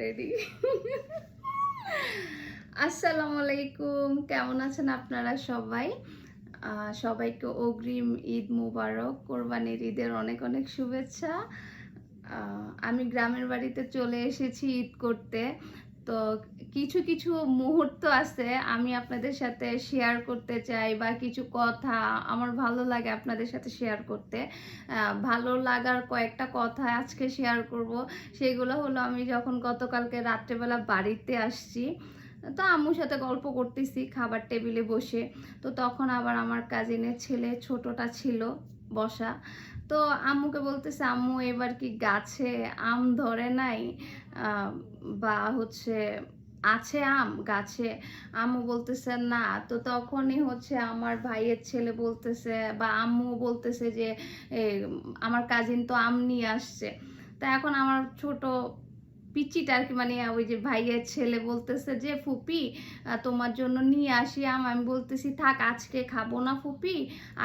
Ready আসসালামু আলাইকুম কেমন আছেন আপনারা সবাই? সবাইকে অগ্রিম ঈদ মুবারক, কোরবানির ঈদের অনেক অনেক শুভেচ্ছা। আমি গ্রামের বাড়িতে চলে এসেছি ঈদ করতে। তো কিছু কিছু মুহূর্ত আছে আমি আপনাদের সাথে শেয়ার করতে চাই বা কিছু কথা আমার ভালো লাগে আপনাদের সাথে শেয়ার করতে। ভালো লাগার কয়েকটা কথা আজকে শেয়ার করব। সেগুলো হলো আমি যখন গতকালকে রাত্রেবেলা বাড়িতে আসছি, তো আম্মুর সাথে গল্প করতেছি খাবার টেবিলে বসে। তো তখন আবার আমার কাজিনের ছেলে ছোটটা ছিল বসা। তো আম্মুকে বলতেছে, আম্মু, এবার কি গাছে আম ধরে নাই? বা হচ্ছে আছে আম গাছে? আম্মু বলতেছে, না। তো তখনই হচ্ছে আমার ভাইয়ের ছেলে বলতেছে বা আম্মু বলতেছে যে আমার কাজিন তো আম নিয়ে আসছে। তা এখন আমার ছোট পিচিটা আর কি মানে ওই যে ভাইয়ের ছেলে বলতেছে যে, ফুপি তোমার জন্য নিয়ে আসি আম। আমি বলতেছি, থাক, আজকে খাব না ফুপি,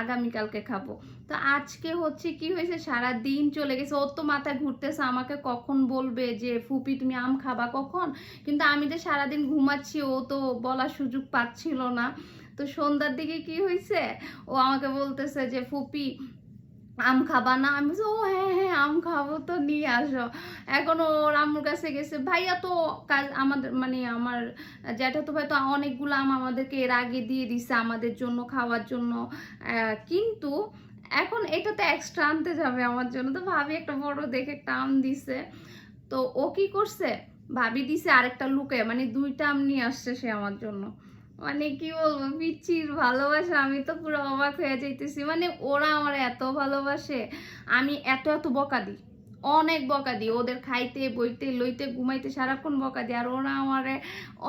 আগামীকালকে খাব। তো আজকে হচ্ছে কি হয়েছে সারা দিন চলে গেছে। ওর তো মাথায় ঘুরতেছে, আমাকে কখন বলবে যে, ফুপি, তুমি আম খাবা কখন? কিন্তু আমি যে সারাদিন ঘুমাচ্ছি, ও তো বলার সুযোগ পাচ্ছিল না। তো সন্ধ্যার দিকে কি হয়েছে? ও আমাকে বলতেছে যে, ফুপি আম খাবা না? আমি ও হ্যাঁ হ্যাঁ আম খাব তো, নিয়ে আসো। এখন ওর আম্মুর কাছে গেছে, ভাইয়া তো কাজ, আমাদের মানে আমার জ্যাঠা তো ভাই তো অনেকগুলো আম আমাদেরকে এর আগে দিয়ে দিছে আমাদের জন্য, খাওয়ার জন্য। কিন্তু এখন এটা তো এক্সট্রা আনতে যাবে আমার জন্য। তো ভাবি একটা বড় দেখে একটা আম দিছে। তো ও কি করছে? ভাবি দিছে আরেকটা লুকে মানে দুইটা আম নিয়ে আসছে সে আমার জন্য। মানে কি বলব পিচির ভালোবাসা, আমি তো পুরো অবাক হয়ে যাইতেছি। মানে ওরা আমার এত ভালোবাসে, আমি এত এত বকা দিই, অনেক বকা দিই। ওদের খাইতে, বইতে, লইতে, ঘুমাইতে সারাক্ষণ বকা দিই, আর ওরা আমারে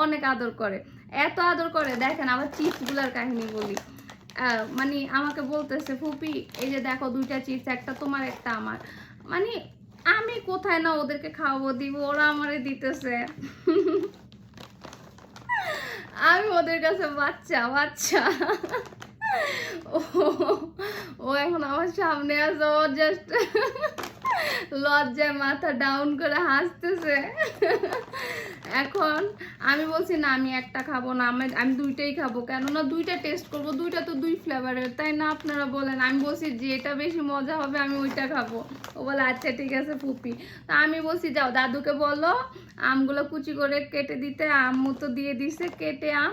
অনেক আদর করে। এত আদর করে, দেখেন আবার চিপসগুলার কাহিনী বলি। মানে আমাকে বলতেছে, ফুপি, এই যে দেখো দুইটা চিপস, একটা তোমার, একটা আমার। মানে আমি কোথায় না ওদেরকে খাওয়াবো, দিব, ওরা আমারে দিতেছে। আমি ওদের কাছে বাচ্চা বাচ্চা। ও ও এখন আমার সামনে আছে ও জাস্ট লজ্জায় মাথা ডাউন করে হাসতেছে। এখন আমি বলছি, না, আমি একটা খাব না, আমি আমি দুইটাই খাব। কেননা দুইটা টেস্ট করব, দুইটা তো দুই ফ্লেভারের তাই না আপনারা বলেন? আমি বলছি, যেটা বেশি মজা হবে, আমি ওইটা খাব। ও বলে আচ্ছা ঠিক আছে ফুপি। তা আমি বলছি, যাও, দাদুকে বলো, আমগুলো কুচি করে কেটে দিতে, আম্মু তো দিয়ে দিছে কেটে আম,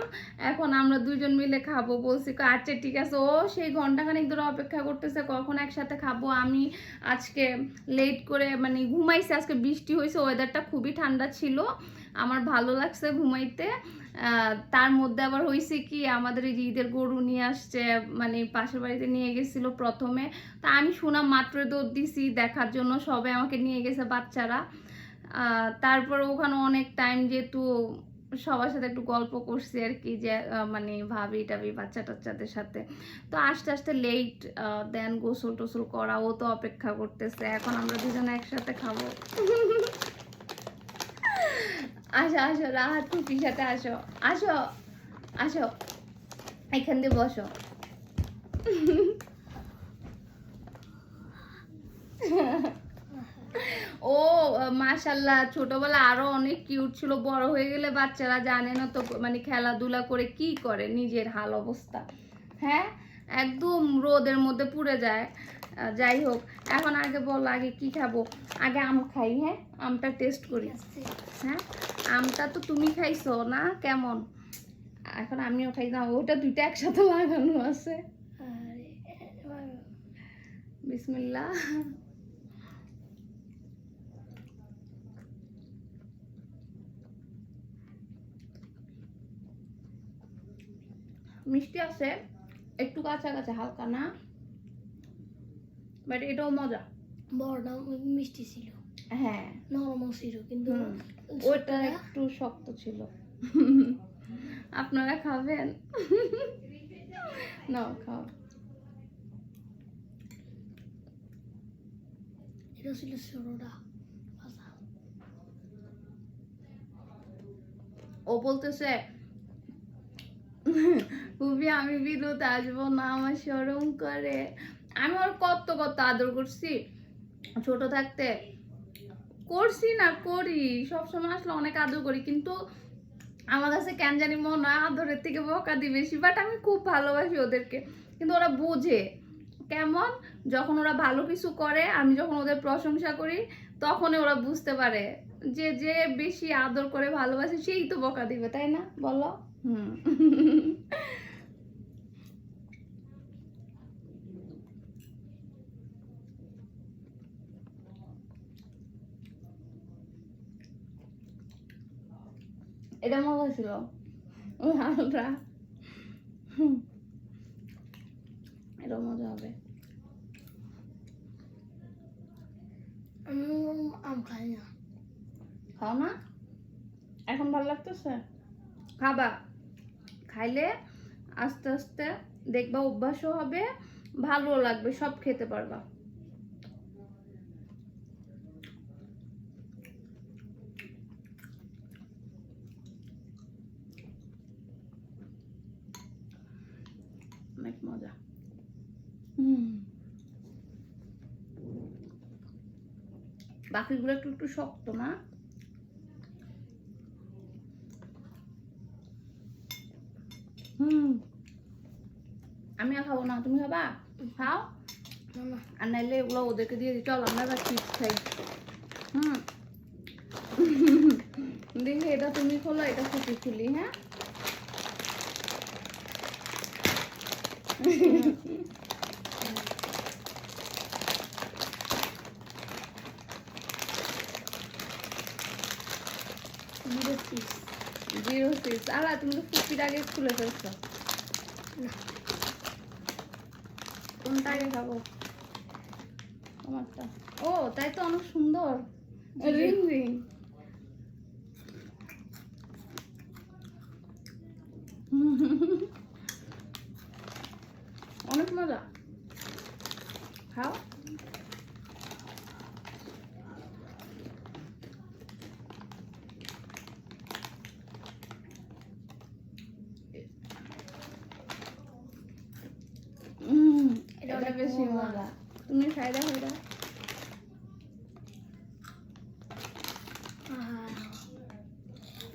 এখন আমরা দুজন মিলে খাব। বলছি আচ্ছা ঠিক আছে। ও সেই ঘন্টাখানেক ধরে অপেক্ষা করতেছে, কখন একসাথে খাব আমি? আজকে লেট করে মানে ঘুমাইছে, আজকে বৃষ্টি হয়েছে ওয়েদারটা খুবই ঠান্ডা ছিল। আমার ভালো লাগছে ঘুমাইতে। তার মধ্যে আবার হয়েছে কি, আমাদের এই যে ঈদের গরু নিয়ে আসছে মানে পাশের বাড়িতে নিয়ে গেছিল প্রথমে। তা আমি শোনা মাত্র দৌড় দিছি, দেখার জন্য সবাই আমাকে নিয়ে গেছে বাচ্চারা। তারপর ওখানে অনেক টাইম যেহেতু সবার সাথে একটু গল্প করছি আর কি যে মানে ভাবি টাবি বাচ্চা টাচ্চাদের সাথে। তো আস্তে আস্তে লেট দেন গোসল টোসল করা, ও তো অপেক্ষা করতেছে। এখন আমরা দুজনে একসাথে খাব। আসো আসো, রাহাত খুপির সাথে আসো। আসো আসো, এখান দিয়ে বসো। ও মাশাল্লাহ ছোটবেলা আরও অনেক কিউট ছিল বড় হয়ে গেলে বাচ্চারা জানে না তো মানে খেলাধুলা করে কি করে নিজের হাল অবস্থা হ্যাঁ একদম রোদের মধ্যে পুড়ে যায় যাই হোক এখন আগে বল আগে কি খাব আগে আম খাই হ্যাঁ আমটা টেস্ট করি হ্যাঁ আমটা তো তুমি খাইছো না কেমন এখন আমিও খাই না ওটা দুইটা একসাথে লাগানো আছে বিসমিল্লাহ মিষ্টি আছে একটু কাঁচা কাঁচা হালকা না? বাট এটাও মজা। বড়টা মিষ্টি ছিল। হ্যাঁ। নরমও ছিল কিন্তু ওটা একটু শক্ত ছিল। আপনারা খাবেন? নাও খাও। এটা ছিল ভাজা ও বলতেছে খুবই আমি বিরত আসব না, আমার শরম করে। আমি ওর কত কত আদর করছি। ছোট থাকতে করছি না, করি। সবসময় আসলে অনেক আদর করি, কিন্তু আমার কাছে কেন জানি মনে হয় আদরের থেকে বকা দি বেশি বাট আমি খুব ভালোবাসি ওদেরকে। কিন্তু ওরা বোঝে। কেমন? যখন ওরা ভালো কিছু করে, আমি যখন ওদের প্রশংসা করি, তখনই ওরা বুঝতে পারে যে যে বেশি আদর করে ভালোবাসে, সেই তো বকা দিবে, তাই না? বলো? হুম। এটা মজা ছিল ওই এটা মজা হবে। আম খাই না। খাও না? এখন ভালো লাগতেছে? খাবা। খাইলে আস্তে আস্তে দেখবা অভ্যাসও হবে ভালো লাগবে সব খেতে পারবা। অনেক মজা। বাকিগুলো একটু একটু শক্ত না? হুম। আমি আর খাব না তুমি খাবা? খাও। আর নাইলে এগুলো ওদেরকে দিয়ে চল আমরা এবার চিপস খাই। হুম। দেখি এটা তুমি খোলো এটা খুশি খুলি হ্যাঁ? জিরো সিক্স আলা তুমি তো ফুপির আগে খুলে ফেলছো। কোনটা আগে খাব? তোমারটা ও তাই তো অনেক সুন্দর। রিং রিং অনেক মজা। খাও। এটা অনেক বেশি মজা। তুমি খাই দাও।